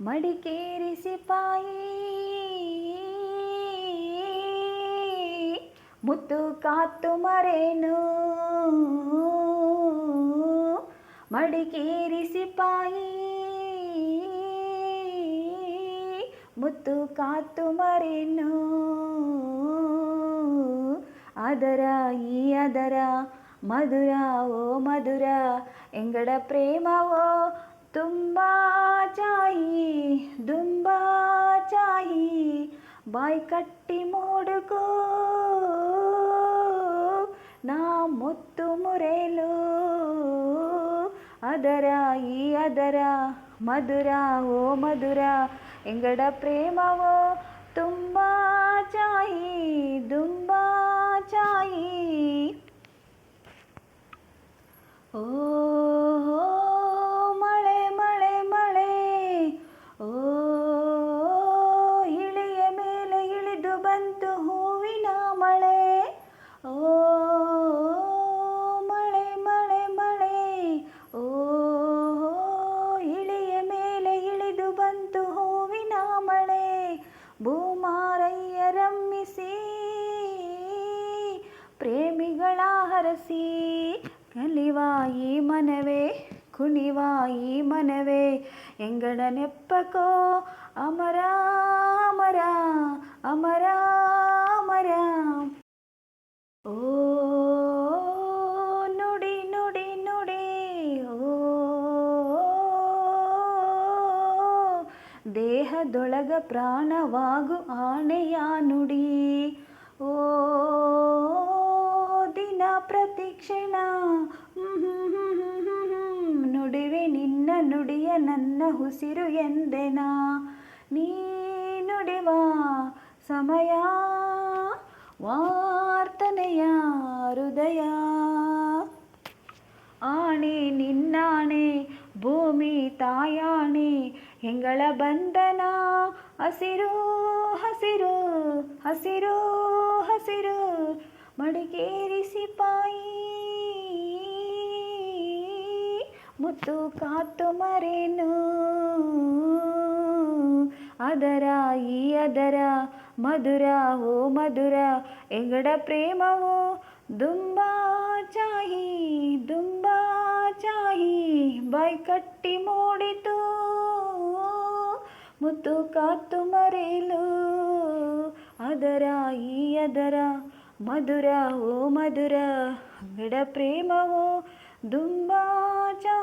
ಮಡಿಕೇರಿ ಸಿಪಾಯಿ ಮುತ್ತು ಕಾತು ಮರೇನು. ಮಡಿಕೇರಿ ಸಿಪಾಯಿ ಮುತ್ತು ಕಾತು ಮರೇನು. ಅದರ ಈ ಅದರ ಮಧುರ, ಓ ಮಧುರ ಎಂಗಡ ಪ್ರೇಮವೋ. ಕಟ್ಟಿ ಮೂಡುಕೋ. ನಾ ಮುತ್ತು ಮುರೇಲು. ಅದರ ಈ ಅದರ ಮಧುರ, ಓ ಮಧುರ ಎಂಗಡ ಪ್ರೇಮವೋ ತುಂಬ ಚಾಯಿ ದುಂಬ ಪ್ರೇಮಿಗಳ ಹರಸಿ ಕಲಿವಾಯಿ ಮನವೇ ಕುಣಿವಾಯಿ ಮನವೇ ಎಂಗಡ ನೆಪ್ಪಕೋ, ಅಮರ ಅಮರ ಅಮರ ಅಮರ. ಓ, ನುಡಿ ನುಡಿ ನುಡಿ, ಓ, ದೇಹದೊಳಗ ಪ್ರಾಣವಾಗು ಆಣೆಯ ನುಡಿ. ಓ ನುಡಿಯ ನನ್ನ ಉಸಿರು ಎಂದೆನಾ? ನೀ ನುಡಿವ ಸಮಯ, ವಾರ್ತನೆಯ ಹೃದಯ. ಆಣೆ ನಿನ್ನಾಣೆ, ಭೂಮಿ ತಾಯಾಣೆ, ಹೆಂಗಳ ಬಂಧನ, ಹಸಿರು ಹಸಿರು ಹಸಿರು ಹಸಿರು, ಮಡಿಕೇರಿಸಿ ಸಿಪಾಯಿ ಮುತ್ತು ಕಾತು ಮರೇನು ಅದರ ಈ ಅದರ ಮಧುರ ಓ ಮಧುರ ಎಂಗಡ ಪ್ರೇಮವು ದುಂಬ ಚಾಹಿ ದುಂಬ ಚಾಹಿ ಬಾಯ್ ಕಟ್ಟಿ ಮೂಡಿತು ಮುತ್ತು ಕಾತು ಮರೇಲು ಅದರ ಈ ಅದರ ಮಧುರ ಓ ಮಧುರ ಅಂಗಡ ಪ್ರೇಮವು ದುಂಬ ಚಾಹಿ ದುಂಬ ಚಾ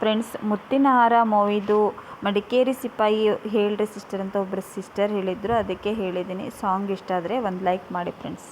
ಫ್ರೆಂಡ್ಸ್ ಮುತ್ತಿನ ಹಾರ ಮೂವಿದು ಮಡಿಕೇರಿ ಸಿಪಾಯಿ ಹೇಳ್ರಿ ಸಿಸ್ಟರ್ ಅಂತ ಒಬ್ಬರು ಸಿಸ್ಟರ್ ಹೇಳಿದ್ರು, ಅದಕ್ಕೆ ಹೇಳಿದ್ದೀನಿ. ಸಾಂಗ್ ಇಷ್ಟ ಆದರೆ ಒಂದು ಲೈಕ್ ಮಾಡಿ ಫ್ರೆಂಡ್ಸ್